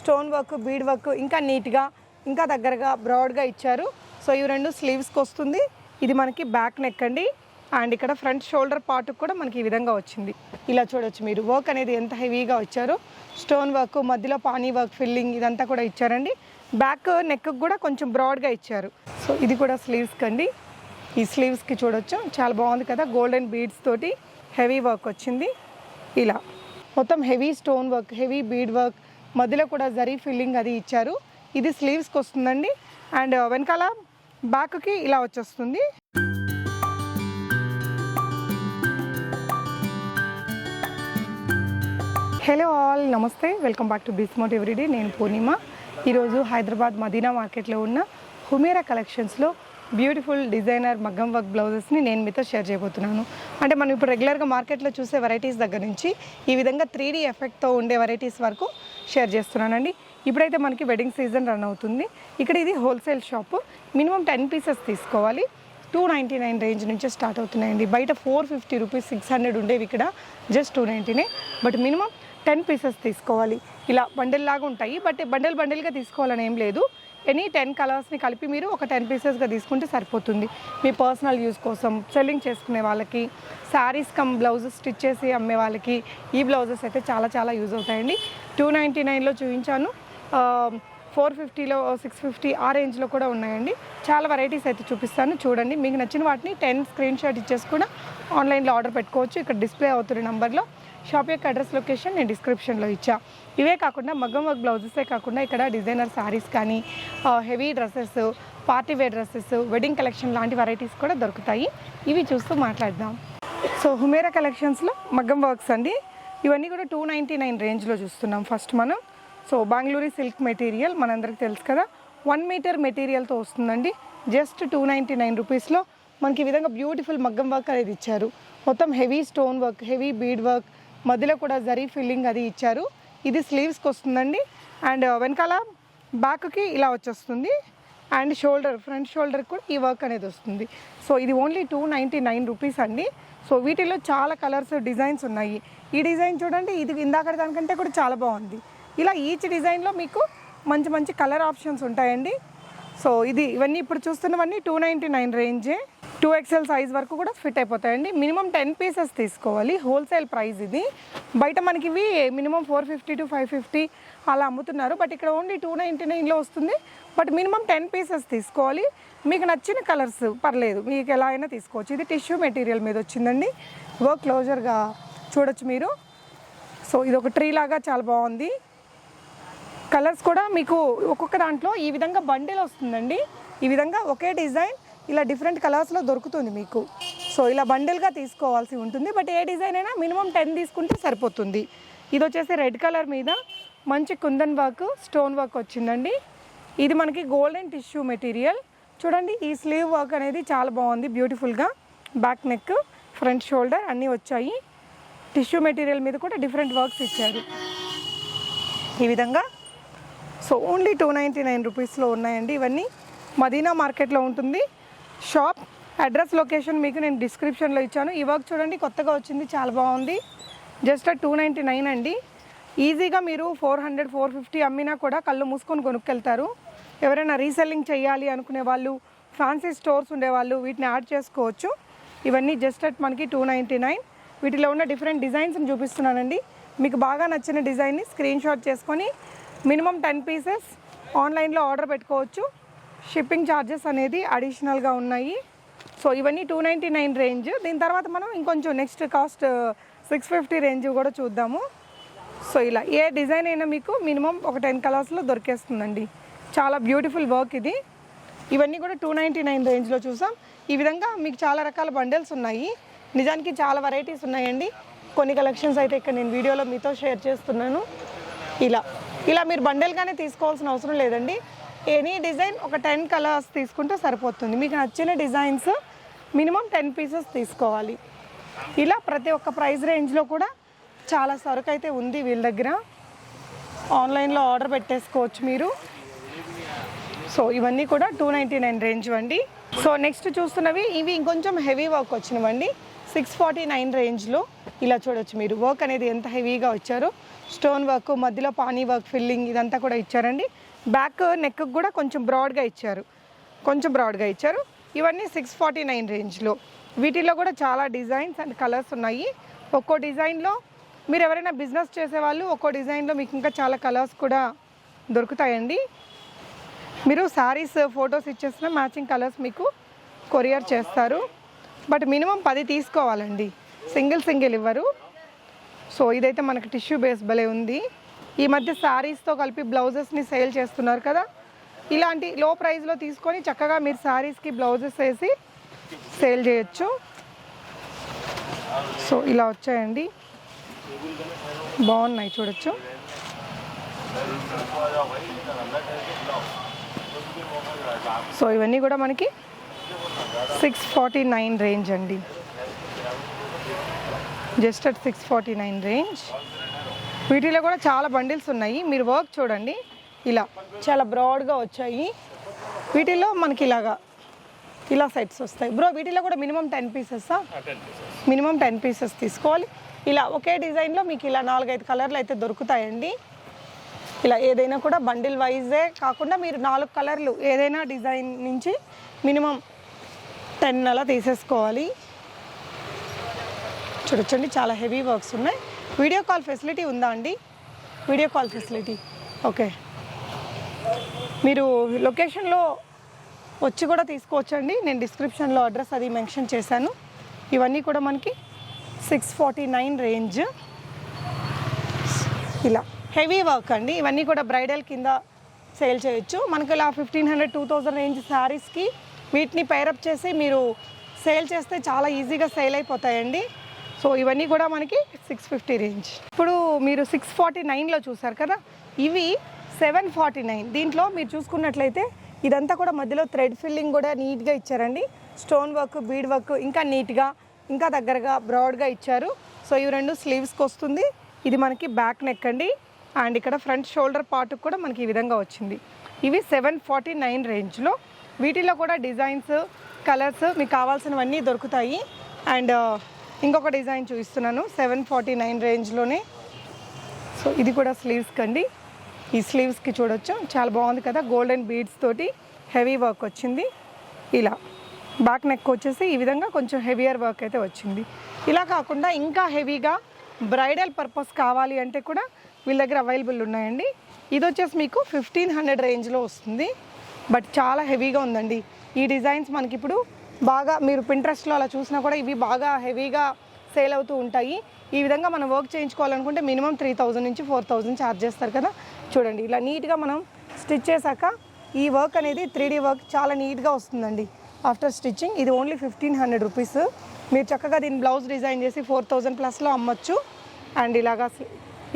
Stone work bead work ఇంకా నీట్గా ఇంకా దగ్గరగా బ్రాడ్గా ఇచ్చారు. సో ఇవి రెండు స్లీవ్స్కి వస్తుంది. ఇది మనకి బ్యాక్ నెక్ అండి. అండ్ ఇక్కడ ఫ్రంట్ షోల్డర్ పార్ట్ కూడా మనకి ఈ విధంగా వచ్చింది. ఇలా చూడొచ్చు మీరు. వర్క్ అనేది ఎంత హెవీగా వచ్చారో స్టోన్ వర్క్ మధ్యలో పానీ వర్క్ ఫిల్లింగ్ ఇదంతా కూడా ఇచ్చారండి. బ్యాక్ నెక్ కూడా కొంచెం బ్రాడ్గా ఇచ్చారు. సో ఇది కూడా స్లీవ్స్కి అండి. ఈ స్లీవ్స్కి చూడొచ్చు. చాలా బాగుంది కదా. గోల్డెన్ బీడ్స్ తోటి హెవీ వర్క్ వచ్చింది. ఇలా. మొత్తం heavy stone work heavy bead work మధ్యలో కూడా జరీ ఫిల్లింగ్ అది ఇచ్చారు. ఇది స్లీవ్స్కి వస్తుందండి. అండ్ వెనకాల బ్యాక్కి ఇలా వచ్చేస్తుంది. హలో ఆల్ నమస్తే. వెల్కమ్ బ్యాక్ టు బిస్మోట్ ఎవ్రీడే నేను పూర్ణిమ. ఈరోజు హైదరాబాద్ మదీనా మార్కెట్లో ఉన్న హుమేరా కలెక్షన్స్లో బ్యూటిఫుల్ డిజైనర్ మగ్గం వర్క్ బ్లౌజెస్ని నేను మీతో షేర్ చేయబోతున్నాను. అంటే మనం ఇప్పుడు రెగ్యులర్గా మార్కెట్లో చూసే వెరైటీస్ దగ్గర నుంచి ఈ విధంగా త్రీ డీ ఎఫెక్ట్తో ఉండే వెరైటీస్ వరకు షేర్ చేస్తున్నానండి. ఇప్పుడైతే మనకి వెడ్డింగ్ సీజన్ రన్ అవుతుంది. ఇక్కడ ఇది wholesale shop. Minimum ten pieces తీసుకోవాలి. టూ నైంటీ నైన్ రేంజ్ నుంచే స్టార్ట్ అవుతున్నాయండి. బయట four fifty rupees six hundred ఉండేవి ఇక్కడ. జస్ట్ టూ నైంటీనే బట్ మినిమం టెన్ పీసెస్ తీసుకోవాలి. ఇలా బండెల్లాగా ఉంటాయి. బట్ బండెల్ బండెల్గా తీసుకోవాలని ఏం లేదు. ఎనీ టెన్ కలర్స్ని కలిపి మీరు ఒక టెన్ పీసెస్గా తీసుకుంటే సరిపోతుంది. మీ పర్సనల్ యూస్ కోసం సెల్లింగ్ చేసుకునే వాళ్ళకి శారీస్ కమ్ బ్లౌజెస్ స్టిచ్ చేసి అమ్మే వాళ్ళకి ఈ బ్లౌజెస్ అయితే చాలా చాలా యూజ్ అవుతాయండి. టూ నైంటీ నైన్లో చూపించాను. ఫోర్ ఫిఫ్టీలో సిక్స్ ఫిఫ్టీ ఆ రేంజ్లో కూడా ఉన్నాయండి. చాలా వెరైటీస్ అయితే చూపిస్తాను. చూడండి. మీకు నచ్చిన వాటిని టెన్ స్క్రీన్ షాట్ ఇచ్చేసి కూడా ఆన్లైన్లో ఆర్డర్ పెట్టుకోవచ్చు. ఇక్కడ డిస్ప్లే అవుతున్న నెంబర్లో షాప్ యొక్క అడ్రస్ లొకేషన్ నేను డిస్క్రిప్షన్లో ఇచ్చా. ఇవే కాకుండా మగ్గం వర్క్ బ్లౌజెసే కాకుండా ఇక్కడ డిజైనర్ శారీస్ కానీ heavy dresses party wear dresses wedding collection లాంటి వెరైటీస్ కూడా దొరుకుతాయి. ఇవి చూస్తూ మాట్లాడదాం. సో హుమేరా కలెక్షన్స్లో మగ్గం వర్క్స్ అండి. ఇవన్నీ కూడా టూ నైంటీ నైన్ రేంజ్లో చూస్తున్నాం ఫస్ట్ మనం. సో బెంగళూరు సిల్క్ మెటీరియల్ మనందరికి తెలుసు కదా. వన్ మీటర్ మెటీరియల్తో వస్తుందండి. జస్ట్ టూ నైంటీ నైన్ రూపీస్లో మనకి ఈ విధంగా బ్యూటిఫుల్ మగ్గం వర్క్ అనేది ఇచ్చారు. మొత్తం heavy stone work heavy bead work మధ్యలో కూడా జరీ ఫిల్లింగ్ అది ఇచ్చారు. ఇది స్లీవ్స్కి వస్తుందండి. అండ్ వెనకాల బ్యాక్కి ఇలా వచ్చేస్తుంది. అండ్ షోల్డర్ ఫ్రంట్ షోల్డర్ కూడా ఈ వర్క్ అనేది వస్తుంది. సో ఇది only two ninety nine rupees అండి. సో వీటిలో చాలా కలర్స్ డిజైన్స్ ఉన్నాయి. ఈ డిజైన్ చూడండి ఇది ఇందాక దానికంటే కూడా చాలా బాగుంది. ఇలా ఈచ్ డిజైన్లో మీకు మంచి మంచి కలర్ ఆప్షన్స్ ఉంటాయండి. సో ఇది ఇవన్నీ ఇప్పుడు చూస్తున్నవన్నీ టూ నైంటీ నైన్ రేంజే. టూ ఎక్స్ఎల్ సైజ్ వరకు కూడా ఫిట్ అయిపోతాయండి. మినిమం టెన్ పీసెస్ తీసుకోవాలి. హోల్సేల్ ప్రైస్ ఇది. బయట మనకి ఇవి minimum four fifty to five fifty అలా అమ్ముతున్నారు. బట్ ఇక్కడ ఓన్లీ టూ నైంటీ నైన్లో వస్తుంది. బట్ మినిమం టెన్ పీసెస్ తీసుకోవాలి. మీకు నచ్చిన కలర్స్ పర్లేదు. మీకు ఎలా అయినా తీసుకోవచ్చు. ఇది టిష్యూ మెటీరియల్ మీద వచ్చిందండి. వర్క్ క్లోజర్గా చూడొచ్చు మీరు. సో ఇది ఒక ట్రీ లాగా చాలా బాగుంది. కలర్స్ కూడా మీకు ఒక్కొక్క దాంట్లో ఈ విధంగా బండిల్ వస్తుందండి. ఈ విధంగా ఒకే డిజైన్ ఇలా డిఫరెంట్ కలర్స్లో దొరుకుతుంది మీకు. సో ఇలా బండిల్గా తీసుకోవాల్సి ఉంటుంది. బట్ ఏ డిజైన్ అయినా మినిమం టెన్ తీసుకుంటే సరిపోతుంది. ఇది వచ్చేసి రెడ్ కలర్ మీద మంచి కుందన్ వర్క్ స్టోన్ వర్క్ వచ్చిందండి. ఇది మనకి గోల్డెన్ టిష్యూ మెటీరియల్ చూడండి ఈ స్లీవ్ వర్క్ అనేది చాలా బాగుంది బ్యూటిఫుల్గా బ్యాక్ నెక్ ఫ్రంట్ షోల్డర్ అన్నీ వచ్చాయి. టిష్యూ మెటీరియల్ మీద కూడా డిఫరెంట్ వర్క్స్ ఇచ్చారు. ఈ విధంగా. So only two ninety nine రూపీస్లో ఉన్నాయండి ఇవన్నీ. మదీనా మార్కెట్లో ఉంటుంది. షాప్ అడ్రస్ లొకేషన్ మీకు నేను డిస్క్రిప్షన్లో ఇచ్చాను. ఈ వర్క్ చూడండి కొత్తగా వచ్చింది చాలా బాగుంది. జస్ట్ టూ నైంటీ నైన్ అండి. ఈజీగా మీరు ఫోర్ హండ్రెడ్ ఫోర్ ఫిఫ్టీ అమ్మినా కూడా కళ్ళు మూసుకొని కొనుక్కెళ్తారు. ఎవరైనా రీసెల్లింగ్ చేయాలి అనుకునే వాళ్ళు ఫ్యాన్సీ స్టోర్స్ ఉండేవాళ్ళు వీటిని యాడ్ చేసుకోవచ్చు. ఇవన్నీ జస్ట్ అట్ మనకి టూ నైంటీ నైన్. వీటిలో ఉన్న డిఫరెంట్ డిజైన్స్ని చూపిస్తున్నానండి. మీకు బాగా నచ్చిన డిజైన్ని స్క్రీన్ షాట్ చేసుకొని మినిమం టెన్ పీసెస్ ఆన్లైన్లో ఆర్డర్ పెట్టుకోవచ్చు. షిప్పింగ్ ఛార్జెస్ అనేది అడిషనల్గా ఉన్నాయి. సో ఇవన్నీ టూ నైంటీ నైన్ రేంజ్. దీని తర్వాత మనం ఇంకొంచెం next cost six fifty range కూడా చూద్దాము. సో ఇలా ఏ డిజైన్ అయినా మీకు మినిమం ఒక టెన్ కలర్స్లో దొరికేస్తుందండి. చాలా బ్యూటిఫుల్ వర్క్ ఇది. ఇవన్నీ కూడా టూ నైంటీ నైన్ రేంజ్లో చూసాం. ఈ విధంగా మీకు చాలా రకాల బండిల్స్ ఉన్నాయి. నిజానికి చాలా వెరైటీస్ ఉన్నాయండి. కొన్ని కలెక్షన్స్ అయితే ఇక్కడ నేను వీడియోలో మీతో షేర్ చేస్తున్నాను. ఇలా ఇలా మీరు బండెల్గానే తీసుకోవాల్సిన అవసరం లేదండి. ఎనీ డిజైన్ ఒక టెన్ కలర్స్ తీసుకుంటే సరిపోతుంది. మీకు నచ్చిన డిజైన్స్ మినిమం టెన్ పీసెస్ తీసుకోవాలి. ఇలా ప్రతి ఒక్క ప్రైస్ రేంజ్లో కూడా చాలా సరుకు అయితే ఉంది వీళ్ళ దగ్గర. ఆన్లైన్లో ఆర్డర్ పెట్టేసుకోవచ్చు మీరు. సో ఇవన్నీ కూడా టూ నైంటీ నైన్ రేంజ్ అండి. సో నెక్స్ట్ చూస్తున్నవి ఇవి ఇంకొంచెం హెవీ వర్క్ వచ్చినవండి. సిక్స్ ఫార్టీ నైన్ రేంజ్లో ఇలా చూడొచ్చు మీరు. వర్క్ అనేది ఎంత హెవీగా వచ్చారో స్టోన్ వర్క్ మధ్యలో పానీ వర్క్ ఫిల్లింగ్ ఇదంతా కూడా ఇచ్చారండి. బ్యాక్ నెక్ కూడా కొంచెం బ్రాడ్గా ఇచ్చారు. కొంచెం బ్రాడ్గా ఇచ్చారు. ఇవన్నీ సిక్స్ ఫార్టీ నైన్ రేంజ్లో. వీటిలో కూడా చాలా డిజైన్స్ అండ్ కలర్స్ ఉన్నాయి. ఒక్కో డిజైన్లో మీరు ఎవరైనా బిజినెస్ చేసేవాళ్ళు ఒక్కో డిజైన్లో మీకు ఇంకా చాలా కలర్స్ కూడా దొరుకుతాయండి. మీరు శారీస్ ఫొటోస్ ఇచ్చేసిన మ్యాచింగ్ కలర్స్ మీకు కొరియర్ చేస్తారు. బట్ మినిమం పది తీసుకోవాలండి. సింగిల్ సింగిల్ ఇవ్వరు. సో ఇదైతే మనకి టిష్యూ బేస్ భలే ఉంది. ఈ మధ్య శారీస్తో కలిపి బ్లౌజెస్ని సేల్ చేస్తున్నారు కదా? ఇలాంటి లో ప్రైస్లో తీసుకొని చక్కగా మీరు శారీస్కి బ్లౌజెస్ వేసి సేల్ చేయొచ్చు. సో ఇలా వచ్చాయండి. బాగున్నాయి చూడొచ్చు. సో ఇవన్నీ కూడా మనకి సిక్స్ ఫార్టీ నైన్ రేంజ్ అండి. Just at six forty nine range వీటిలో కూడా చాలా బండిల్స్ ఉన్నాయి. మీరు వర్క్ చూడండి. ఇలా చాలా బ్రాడ్గా వచ్చాయి. వీటిలో మనకి ఇలాగా ఇలా సెట్స్ వస్తాయి. బ్రో వీటిలో కూడా మినిమం టెన్ పీసెస్సా మినిమం టెన్ పీసెస్ తీసుకోవాలి. ఇలా ఒకే డిజైన్లో మీకు ఇలా నాలుగైదు కలర్లు అయితే దొరుకుతాయండి. ఇలా ఏదైనా కూడా బండిల్ వైజే కాకుండా మీరు నాలుగు కలర్లు ఏదైనా డిజైన్ నుంచి మినిమం టెన్ అలా తీసేసుకోవాలి. చూడొచ్చండి చాలా హెవీ వర్క్స్ ఉన్నాయి. వీడియో కాల్ ఫెసిలిటీ ఉందా అండి? Video call facility. ఓకే. మీరు లొకేషన్లో వచ్చి కూడా తీసుకోవచ్చండి. నేను డిస్క్రిప్షన్లో అడ్రస్ అది మెన్షన్ చేశాను. ఇవన్నీ కూడా మనకి సిక్స్ ఫార్టీ నైన్ రేంజ్. ఇలా. హెవీ వర్క్ అండి. ఇవన్నీ కూడా బ్రైడల్ కింద సేల్ చేయొచ్చు. మనకి ఇలా fifteen hundred two thousand range శారీస్కి వీటిని పైరప్ చేసి మీరు సేల్ చేస్తే చాలా ఈజీగా సేల్ అయిపోతాయండి. సో ఇవన్నీ కూడా మనకి సిక్స్ ఫిఫ్టీ రేంజ్ ఇప్పుడు మీరు సిక్స్ ఫార్టీ నైన్లో చూసారు కదా ఇవి సెవెన్ ఫార్టీ నైన్ దీంట్లో మీరు చూసుకున్నట్లయితే ఇదంతా కూడా మధ్యలో థ్రెడ్ ఫిల్లింగ్ కూడా నీట్గా ఇచ్చారండి. స్టోన్ వర్క్ బీడ్ వర్క్ ఇంకా నీట్గా ఇంకా దగ్గరగా బ్రాడ్గా ఇచ్చారు. సో ఇవి రెండు స్లీవ్స్కి వస్తుంది. ఇది మనకి బ్యాక్ నెక్ అండి. అండ్ ఇక్కడ ఫ్రంట్ షోల్డర్ పార్ట్ కూడా మనకి ఈ విధంగా వచ్చింది. ఇవి సెవెన్ ఫార్టీ నైన్ రేంజ్లో వీటిలో కూడా డిజైన్స్ కలర్స్ మీకు కావాల్సినవన్నీ దొరుకుతాయి. అండ్ ఇంకొక డిజైన్ చూపిస్తున్నాను. సెవెన్ ఫార్టీ నైన్ రేంజ్లోనే సో ఇది కూడా స్లీవ్స్ కండి. ఈ స్లీవ్స్కి చూడొచ్చు. చాలా బాగుంది కదా గోల్డెన్ బీడ్స్ తోటి హెవీ వర్క్ వచ్చింది. ఇలా. బ్యాక్ నెక్ వచ్చేసి ఈ విధంగా కొంచెం హెవియర్ వర్క్ అయితే వచ్చింది. ఇలా కాకుండా ఇంకా హెవీగా బ్రైడల్ పర్పస్ కావాలి అంటే కూడా వీళ్ళ దగ్గర అవైలబుల్ ఉన్నాయండి. ఇది వచ్చేసి మీకు ఫిఫ్టీన్ హండ్రెడ్ రేంజ్లో వస్తుంది. బట్ చాలా హెవీగా ఉందండి. ఈ డిజైన్స్ మనకి ఇప్పుడు బాగా మీరు పింట్రెస్ట్లో అలా చూసినా కూడా ఇవి బాగా హెవీగా సేల్ అవుతూ ఉంటాయి. ఈ విధంగా మనం వర్క్ చేయించుకోవాలనుకుంటే మినిమం త్రీ థౌజండ్ నుంచి ఫోర్ థౌజండ్ ఛార్జ్ చేస్తారు కదా. చూడండి ఇలా నీట్గా మనం స్టిచ్ చేశాక ఈ వర్క్ అనేది త్రీ వర్క్ చాలా నీట్గా వస్తుందండి. ఆఫ్టర్ స్టిచ్చింగ్ ఇది ఓన్లీ ఫిఫ్టీన్ హండ్రెడ్ రూపీస్ మీరు చక్కగా దీని బ్లౌజ్ డిజైన్ చేసి ఫోర్ థౌజండ్ ప్లస్లో అమ్మొచ్చు. అండ్ ఇలాగా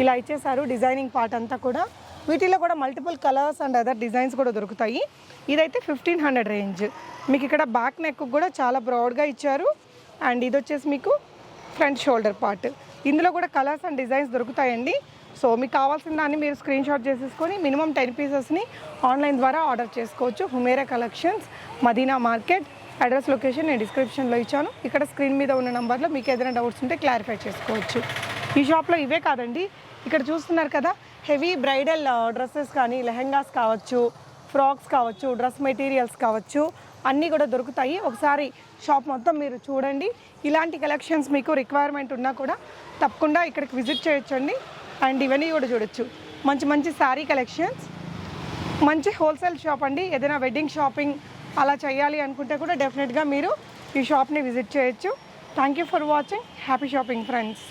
ఇలా ఇచ్చేసారు డిజైనింగ్ పార్ట్ అంతా కూడా. వీటిలో కూడా multiple colours and other designs కూడా దొరుకుతాయి. ఇదైతే ఫిఫ్టీన్ హండ్రెడ్ రేంజ్ మీకు ఇక్కడ బ్యాక్ నెక్ కూడా చాలా బ్రాడ్గా ఇచ్చారు. అండ్ ఇది వచ్చేసి మీకు ఫ్రంట్ షోల్డర్ పార్ట్ ఇందులో కూడా కలర్స్ అండ్ డిజైన్స్ దొరుకుతాయండి. సో మీకు కావాల్సిన దాన్ని మీరు స్క్రీన్ షాట్ చేసేసుకొని మినిమం టెన్ పీసెస్ని ఆన్లైన్ ద్వారా ఆర్డర్ చేసుకోవచ్చు. Humera collections Madina market address location నేను డిస్క్రిప్షన్లో ఇచ్చాను. ఇక్కడ స్క్రీన్ మీద ఉన్న నెంబర్లో మీకు ఏదైనా డౌట్స్ ఉంటే క్లారిఫై చేసుకోవచ్చు. ఈ షాప్లో ఇవే కాదండి. ఇక్కడ చూస్తున్నారు కదా హెవీ బ్రైడల్ డ్రెస్సెస్ కానీ లెహెంగాస్ కావచ్చు ఫ్రాక్స్ కావచ్చు డ్రెస్ మెటీరియల్స్ కావచ్చు అన్నీ కూడా దొరుకుతాయి. ఒకసారి షాప్ మొత్తం మీరు చూడండి. ఇలాంటి కలెక్షన్స్ మీకు రిక్వైర్మెంట్ ఉన్నా కూడా తప్పకుండా ఇక్కడికి విజిట్ చేయొచ్చండి. అండ్ ఇవన్నీ కూడా చూడొచ్చు. మంచి మంచి శారీ కలెక్షన్స్ మంచి హోల్సేల్ షాప్ అండి. ఏదైనా వెడ్డింగ్ షాపింగ్ అలా చేయాలి అనుకుంటే కూడా డెఫినెట్గా మీరు ఈ షాప్ని విజిట్ చేయొచ్చు. Thank you for watching happy shopping friends